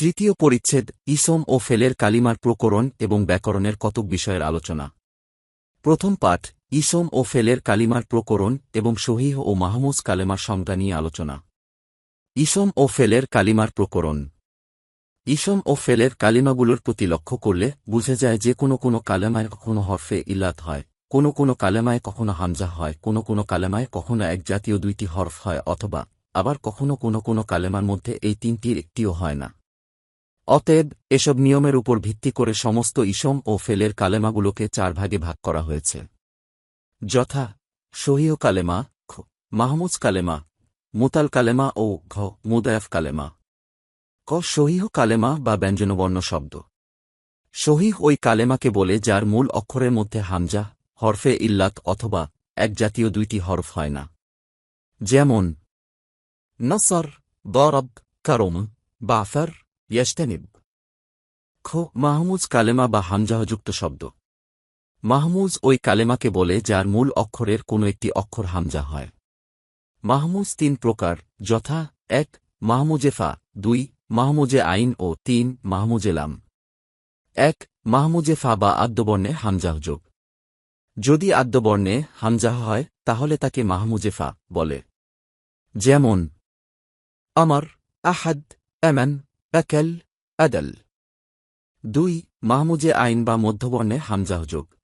তৃতীয় পরিচ্ছেদ, ইসম ও ফেলের কালিমার প্রকরণ এবং ব্যাকরণের কতক বিষয়ের আলোচনা। প্রথম পাঠ, ইসম ও ফেলের কালিমার প্রকরণ এবং সহিহ ও মাহমুজ কালেমার সংজ্ঞা নিয়ে আলোচনা। ইসম ও ফেলের কালিমার প্রকরণ। ইসম ও ফেলের কালিমাগুলোর প্রতি লক্ষ্য করলে বুঝে যায় যে কোনো কোনো কালেমায় কখনো হরফে ইলাত হয়, কোনো কোনো কালেমায় কখনো হামজা হয়, কোনো কোনো কালেমায় কখনো এক জাতীয় দুইটি হরফ হয় অথবা আবার কখনো কোনো কোনো কালেমার মধ্যে এই তিনটির একটিও হয় না। অতএব, এসব নিয়মের উপর ভিত্তি করে সমস্ত ইসম ও ফেলের কালেমাগুলোকে চার ভাগে ভাগ করা হয়েছে। যথা, সহিহ কালেমা, খ, মাহমুজ কালেমা, মুতাল কালেমা ও ঘ, মুদায়াফ কালেমা। ক, সহিহ কালেমা বা ব্যঞ্জনবর্ণ শব্দ। সহিহ ওই কালেমাকে বলে যার মূল অক্ষরের মধ্যে হামজা, হরফে ইল্লাত অথবা এক জাতীয় দুইটি হরফ হয় না। যেমন, নসর, দরব, কারম, বাফার ইয়াস্তানিব খ মাহমুজ কালেমা বা হামজাহযুক্ত শব্দ মাহমুজ ওই কালেমাকে বলে যার মূল অক্ষরের কোনো একটি অক্ষর হামজা হয় মাহমুজ তিন প্রকার যথা এক মাহমুজেফা দুই মাহমুজে আইন ও তিন মাহমুজে লাম এক মাহমুজে ফা বা আদ্যবর্ণে হামজাহযোগ যদি আদ্যবর্ণে হামজাহ হয় তাহলে তাকে মাহমুজে ফা বলে যেমন আমার আহাদ এমন একেল আদল দুই মাহমুজে আইন বা মধ্যবর্ণে হামজাহযোগ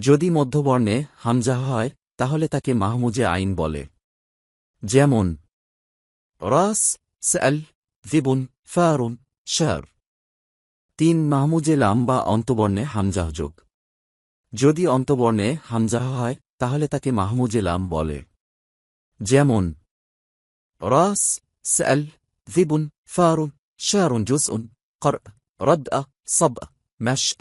যদি মধ্যবর্ণে হামজাহ হয়, তাহলে তাকে মাহমুজে আইন বলে। যেমন, রাস স্যাল জিবুন, ফারুন, শার। তিন মাহমুজে লাম বা অন্তবর্ণে হামজাহযোগ যদি অন্তবর্ণে হামজাহ হয়, তাহলে তাকে মাহমুজে লাম বলে। যেমন, রাস স্যাল জিবুন, ফারুন شار جزء قرء ردأ صبأ مشأ